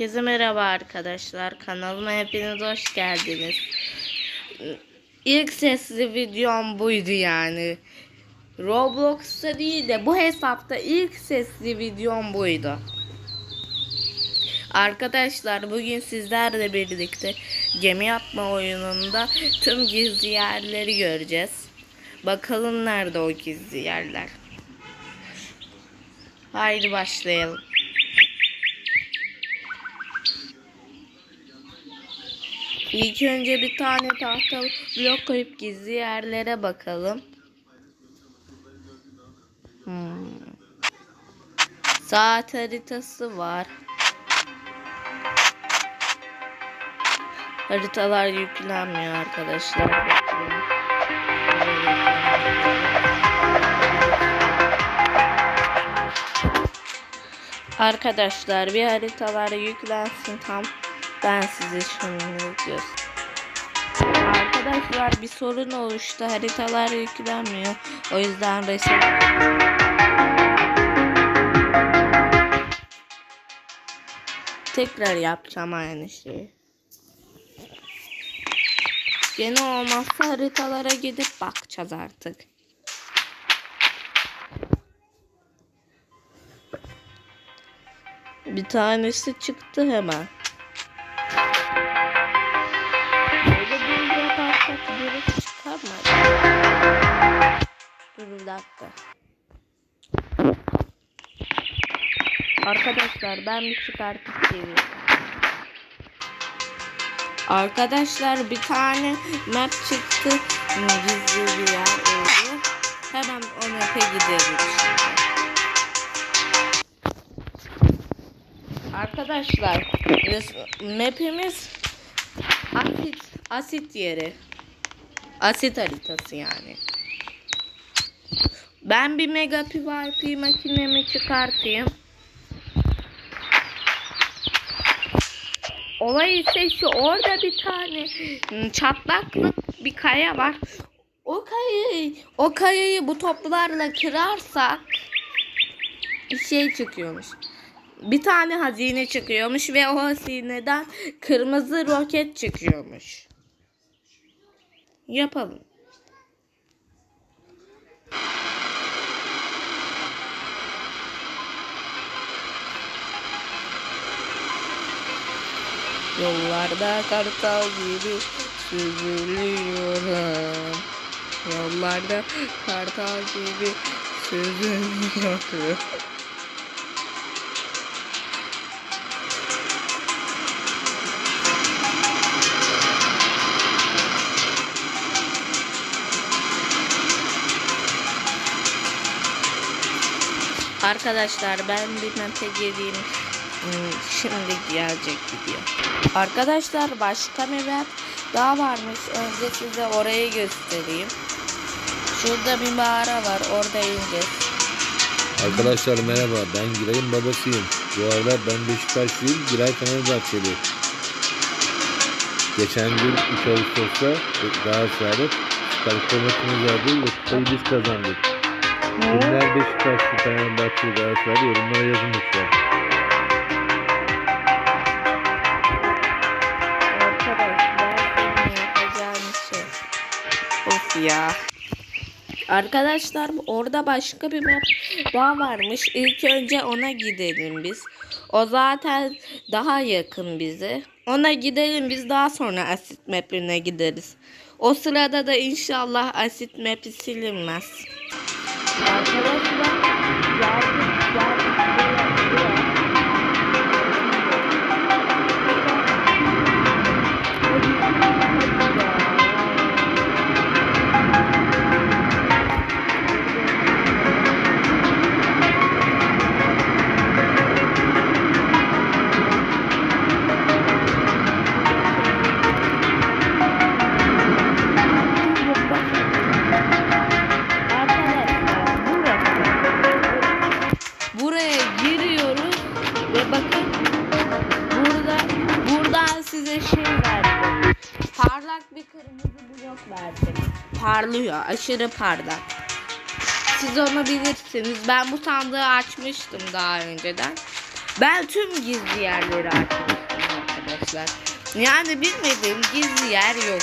Herkese merhaba arkadaşlar. Kanalıma hepiniz hoş geldiniz. İlk sesli videom buydu yani. Roblox'ta değil de bu hesapta ilk sesli videom buydu. Arkadaşlar bugün sizlerle birlikte gemi yapma oyununda tüm gizli yerleri göreceğiz. Bakalım nerede o gizli yerler. Haydi başlayalım. İlk önce bir tane tahta blok koyup gizli yerlere bakalım. Hmm. Saat haritası var. Haritalar yüklenmiyor arkadaşlar. Arkadaşlar bir haritalar yüklensin tam ben size şimdi göstereyim. Arkadaşlar bir sorun oluştu haritalar yüklenmiyor o yüzden resim tekrar yapacağım aynı şeyi. Gene olmazsa haritalara gidip bakacağız artık. Bir tanesi çıktı hemen. Dakika. Arkadaşlar ben bir çıkartıp geliyorum. Arkadaşlar bir tane map çıktı. Gizli bir yer oldu. Hemen o map'e şimdi. Arkadaşlar map'imiz asit asit yeri. Asit haritası yani. Ben bir mega PvP makinemi çıkartayım. Olay ise şu orada bir tane ım, çatlaklık bir kaya var. O kayayı o kayayı bu toplarla kırarsak şey çıkıyormuş. Bir tane hazine çıkıyormuş ve o hazineden kırmızı roket çıkıyormuş. Yapalım. Yollarda kartal gibi süzülüyorum. Yollarda kartal gibi süzülüyorum. Arkadaşlar ben bir map'e gireyim. Hmm, Şimdi gelecek video. Arkadaşlar başka map daha varmış. Önce size orayı göstereyim. Şurada bir mağara var. Orada ineceğiz. Arkadaşlar merhaba ben Giray'ın babasıyım. Bu arada ben Beşiktaşlıyım. Giray Fenerbahçeli. Geçen gün 3 Ağustos'ta Galatasaray'da Süper Kupa maçımız vardı ve kupayı biz kazandık. Kimler Beşiktaşlı Fenerbahçeli Galatasaray'da yorumlara yazın lütfen. Ya. Arkadaşlar orada başka bir map daha varmış. İlk önce ona gidelim biz. O zaten daha yakın bize. Ona gidelim biz daha sonra asit map'ine gideriz. O sırada da inşallah asit map'i silinmez. Arkadaşlar aşırı parlak. Siz onu bilirsiniz. Ben bu sandığı açmıştım daha önceden. Ben tüm gizli yerleri açmıştım arkadaşlar. Yani bilmediğim gizli yer yok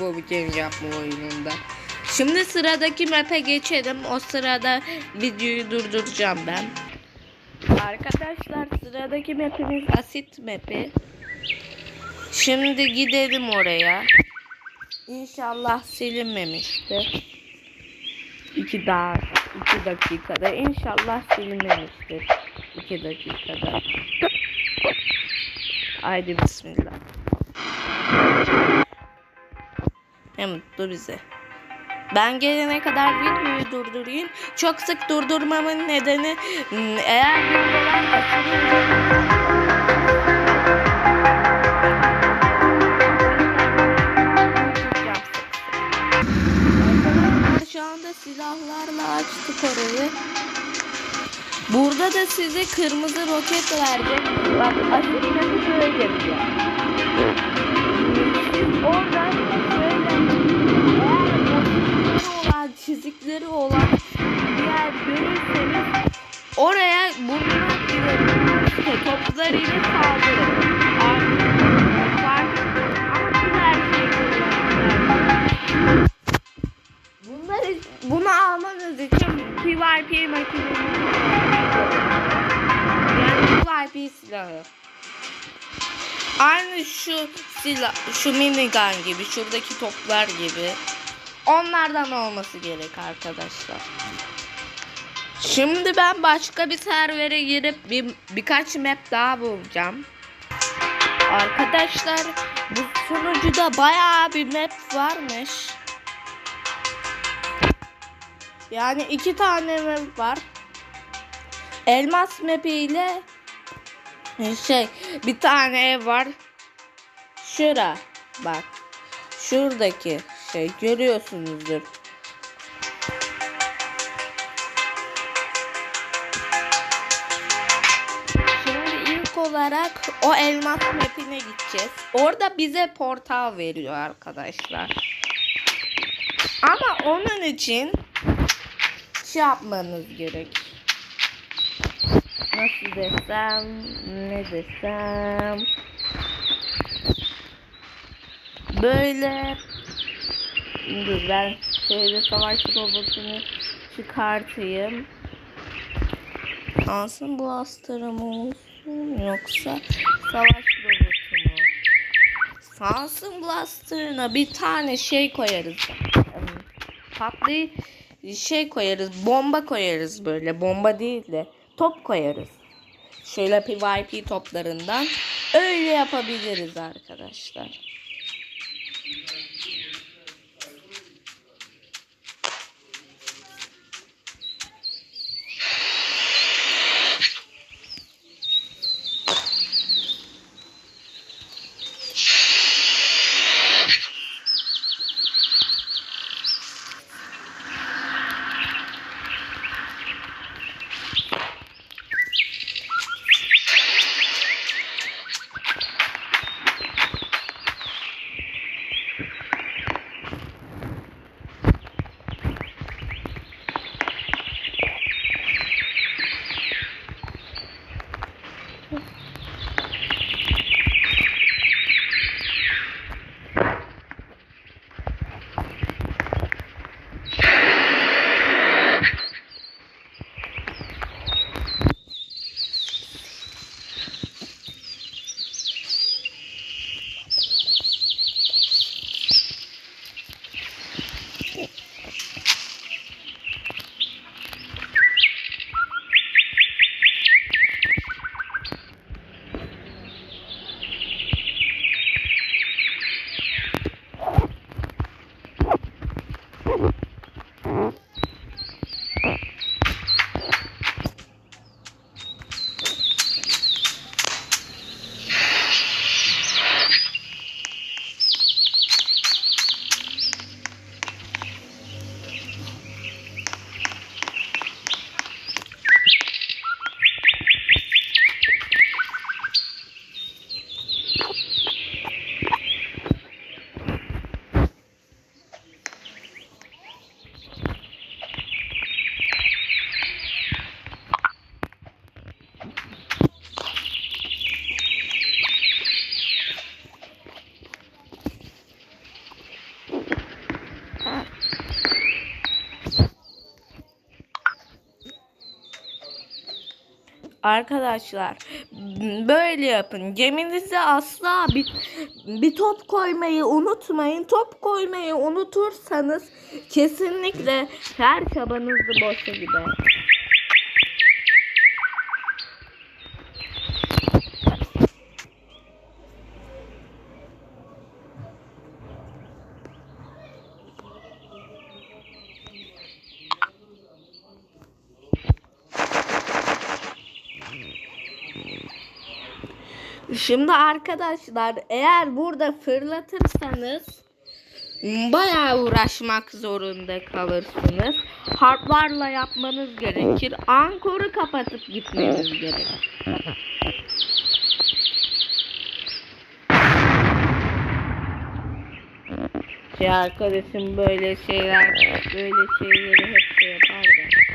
bu game yapma oyununda. Şimdi sıradaki map'e geçelim. O sırada videoyu durduracağım ben. Arkadaşlar sıradaki map'imiz asit map'i. Şimdi gidelim oraya. İnşallah silinmemiştir. İki daha iki dakikada inşallah silinmemiştir. İki dakikada. Haydi bismillah. Ne mutlu bize. Ben gelene kadar videoyu durdurayım. Çok sık durdurmamın nedeni hmm, eğer videolar Arkadaşlar şu anda silahlarla açtık orayı. Burada da size kırmızı roket vereceğim. Bak aslında böyle yapıyor. Siz oradan o olan çizikleri olan bir yer görürseniz oraya bunlar ile işte toplarıyla saldırın. Bunu almanız için PvP makinesi yani PvP silahı. Aynı şu silah, şu minigun gibi, şuradaki toplar gibi. Onlardan olması gerek arkadaşlar. Şimdi ben başka bir servere girip bir, birkaç map daha bulacağım. Arkadaşlar bu sunucuda bayağı bir map varmış. Yani iki tane map var. Elmas map ile şey bir tane ev var. Şura bak. Şuradaki şey görüyorsunuzdur. Şimdi ilk olarak o elmas mapine gideceğiz. Orada bize portal veriyor arkadaşlar. Ama onun için şey yapmanız gerek. Nasıl desem, ne desem. Böyle Dur ben şöyle savaş robotunu çıkartayım. Ansın Blaster'ım olsun yoksa savaş robotu mu? Sansın Blaster'ına bir tane şey koyarız. Patlı şey koyarız. Bomba koyarız böyle. Bomba değil de top koyarız. Şöyle PvP toplarından öyle yapabiliriz arkadaşlar. Arkadaşlar böyle yapın. Geminize asla bir, bir top koymayı unutmayın. Top koymayı unutursanız kesinlikle her çabanız boşa gider. Şimdi arkadaşlar eğer burada fırlatırsanız bayağı uğraşmak zorunda kalırsınız. Harplarla yapmanız gerekir. Ankoru kapatıp gitmeniz gerekir. Şey arkadaşım böyle şeyler böyle şeyleri hep şey yapar da.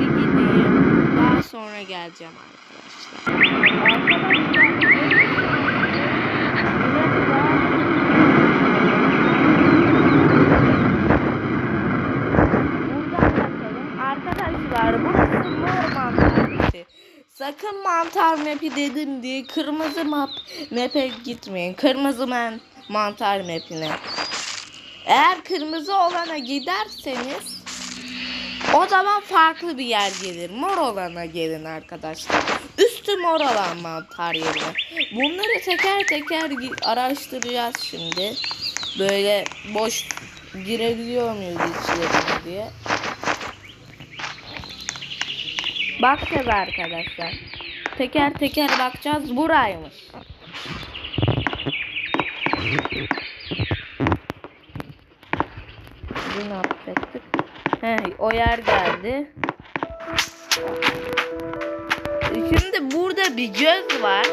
Bir gideyim. Daha sonra geleceğim arkadaşlar. Arkadaşlar burası mor mantar mapi. Sakın mantar mapi dedim diye kırmızı map map'e gitmeyin. Kırmızı man mantar map'ine. Eğer kırmızı olana giderseniz o zaman farklı bir yer gelir. Mor olana gelin arkadaşlar. Üstü mor olan mantar yerine. Bunları teker teker araştıracağız şimdi. Böyle boş girebiliyor muyuz içlerine diye. Bakacağız arkadaşlar. Teker teker bakacağız. Buraymış. Ne yapacaktık? He, o yer geldi. Şimdi burada bir göz var.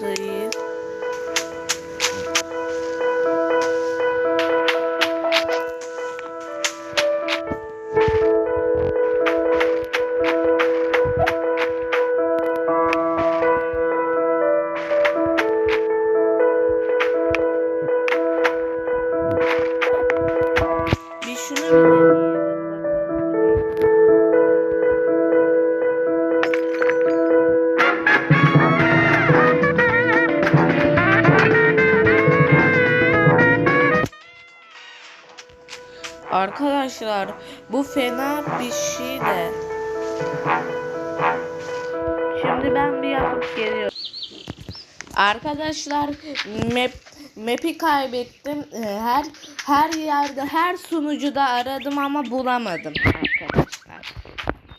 Bu Arkadaşlar bu fena bir şey de. Şimdi ben bir yapıp geliyorum. Arkadaşlar map map'i kaybettim. Ee, Her her yerde her sunucuda aradım ama bulamadım arkadaşlar.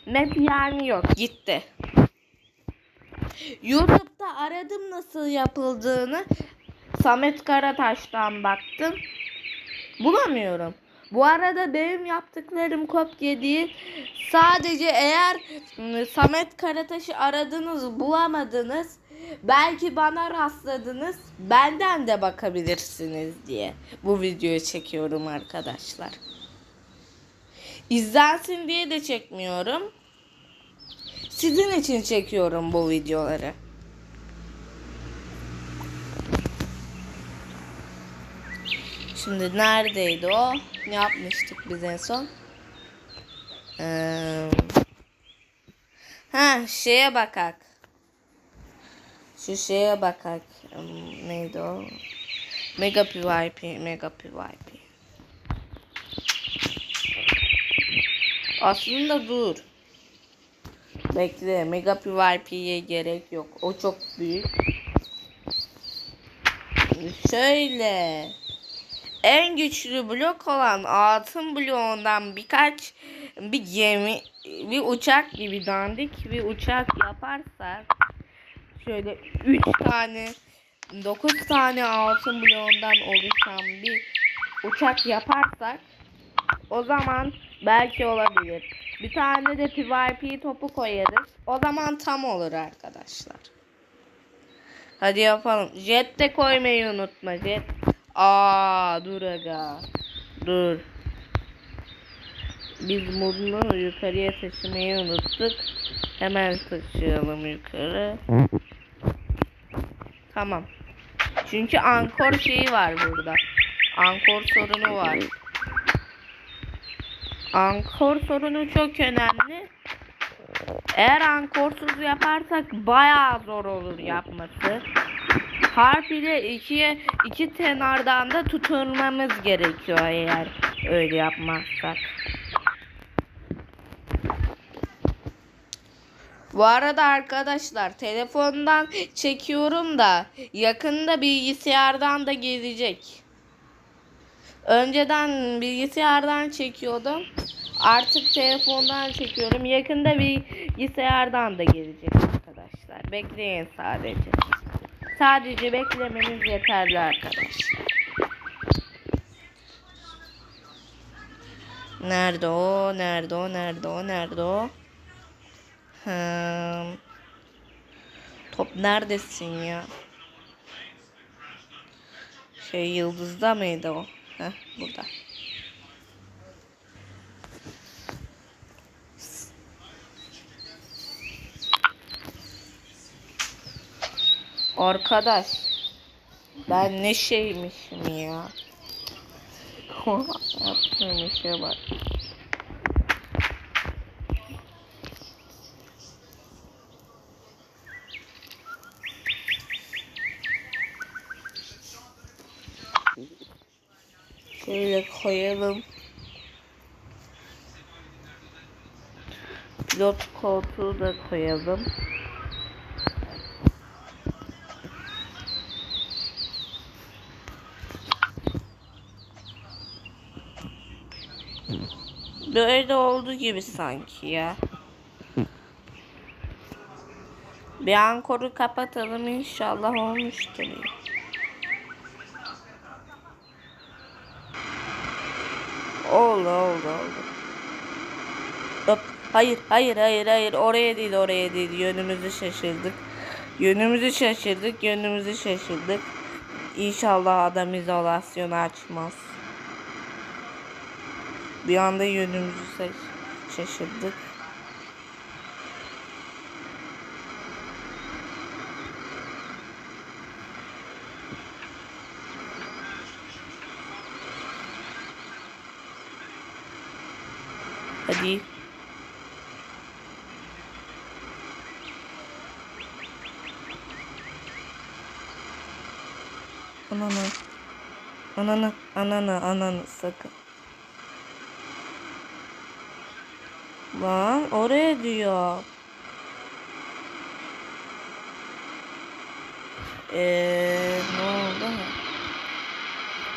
Map yani yok gitti. YouTube'da aradım nasıl yapıldığını. Samet Karataş'tan baktım. Bulamıyorum. Bu arada benim yaptıklarım kopya değil. Sadece eğer ım, Samet Karataş'ı aradınız bulamadınız. Belki bana rastladınız. Benden de bakabilirsiniz diye bu videoyu çekiyorum arkadaşlar. İzlensin diye de çekmiyorum. Sizin için çekiyorum bu videoları. Şimdi neredeydi o? Ne yapmıştık biz en son? Ee, ha şeye bakak. Şu şeye bakak. Hmm, neydi o? Mega PvP, Mega PvP. Aslında dur. Bekle, Mega PvP'ye gerek yok. O çok büyük. Şöyle. En güçlü blok olan altın bloğundan birkaç bir gemi, bir uçak gibi dandik bir uçak yaparsak şöyle 3 tane 9 tane altın bloğundan oluşan bir uçak yaparsak o zaman belki olabilir. Bir tane de PvP topu koyarız. O zaman tam olur arkadaşlar. Hadi yapalım. Jet de koymayı unutma. Jet. Aa dur aga. Dur. Biz bunu yukarıya taşımayı unuttuk. Hemen taşıyalım yukarı. Tamam. Çünkü ankor şeyi var burada. Ankor sorunu var. Ankor sorunu çok önemli. Eğer ankorsuz yaparsak bayağı zor olur yapması. Harp ile ikiye iki kenardan da tutulmamız gerekiyor eğer öyle yapmazsak. Bu arada arkadaşlar telefondan çekiyorum da yakında bilgisayardan da gelecek. Önceden bilgisayardan çekiyordum. Artık telefondan çekiyorum. Yakında bilgisayardan da gelecek arkadaşlar. Bekleyin sadece. Sadece beklemeniz yeterli arkadaşlar. Nerede o? Nerede o? Nerede o? Nerede o? Hmm. Top neredesin ya? Şey yıldızda mıydı o? Heh, burada. Arkadaş. Ben ne şeymişim ya. Yaptığım işe bak. Şöyle koyalım. Pilot koltuğu da koyalım. Böyle oldu gibi sanki ya. Bir ankoru kapatalım inşallah olmuştur. Oldu oldu oldu. Hop. Hayır hayır hayır hayır oraya değil oraya değil yönümüzü şaşırdık. Yönümüzü şaşırdık yönümüzü şaşırdık. İnşallah adam izolasyonu açmaz. Bir anda yönümüzü şaş- şaşırdık. Hadi. Ananı. Ananı. Ananı. Ananı sakın. Lan oraya diyor. Eee ne oldu?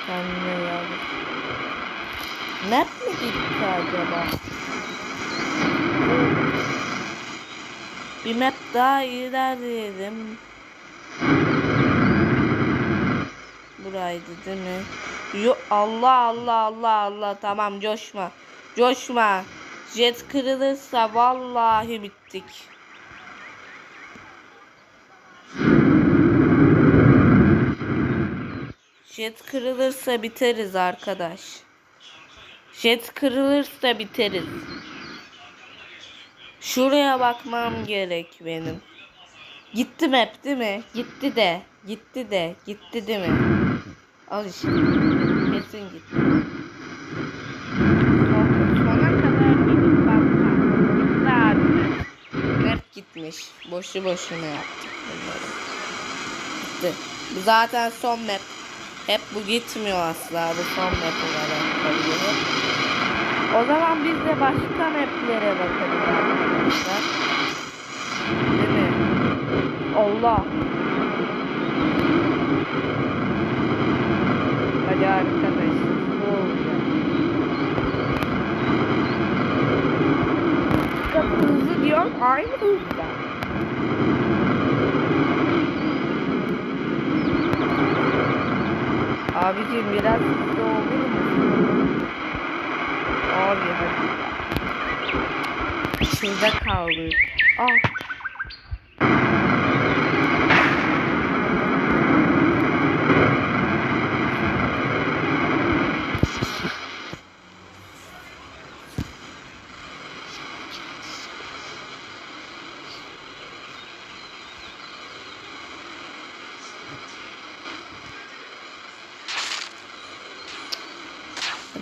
Kendine geldi. Map mi gitti acaba? Bir map daha ilerleyelim. Buraydı değil mi? Yo Allah Allah Allah Allah tamam coşma. Coşma. Jet kırılırsa vallahi bittik. Jet kırılırsa biteriz arkadaş. Jet kırılırsa biteriz. Şuraya bakmam gerek benim. Gitti hep değil mi? Gitti de. Gitti de. Gitti değil mi? Al işte. Kesin gitti. Son- Hep gitmiş. Boşu boşuna yaptık bunları. Gitti. Bu zaten son map. Hep bu gitmiyor asla. Bu son map olarak kalıyor. O zaman biz de başka maplere bakarız arkadaşlar. Değil mi? Allah. Hadi arkadaş. Bu olacak. Çok hızlı diyor. Aynı hızda. Abicim biraz hızlı olur mu? Abi hadi. Şurada kaldık. Al.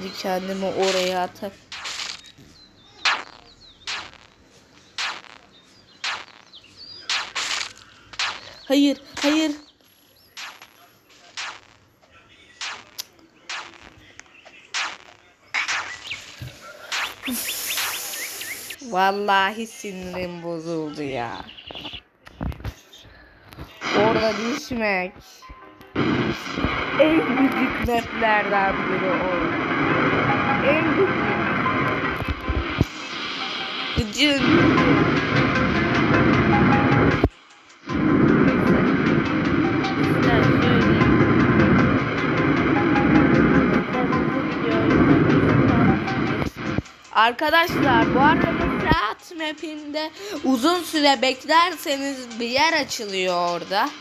Hadi kendimi oraya atar. Hayır, hayır. Vallahi sinirim bozuldu ya. Orada düşmek. En büyük maplerden biri o. En. Arkadaşlar bu arada Fırat map'inde uzun süre beklerseniz bir yer açılıyor orada.